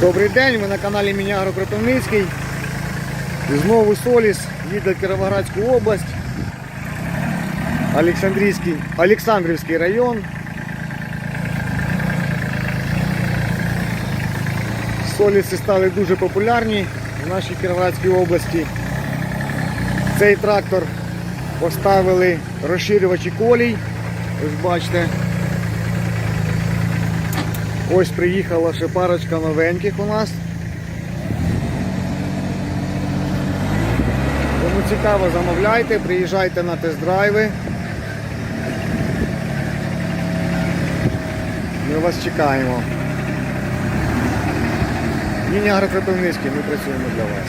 Добрий день, ви на каналі Мінягро Кропивницький. І Знову Соліс, їде в Кіровоградську область. Олександрівський район. Соліси стали дуже популярні в нашій Кіровоградській області. Цей трактор поставили розширювачі колій. Ось бачите. Ось приїхала ще парочка новеньких у нас. Кому цікаво, замовляйте, приїжджайте на тест-драйви. Ми вас чекаємо. Міні Агрокропивницький, ми працюємо для вас.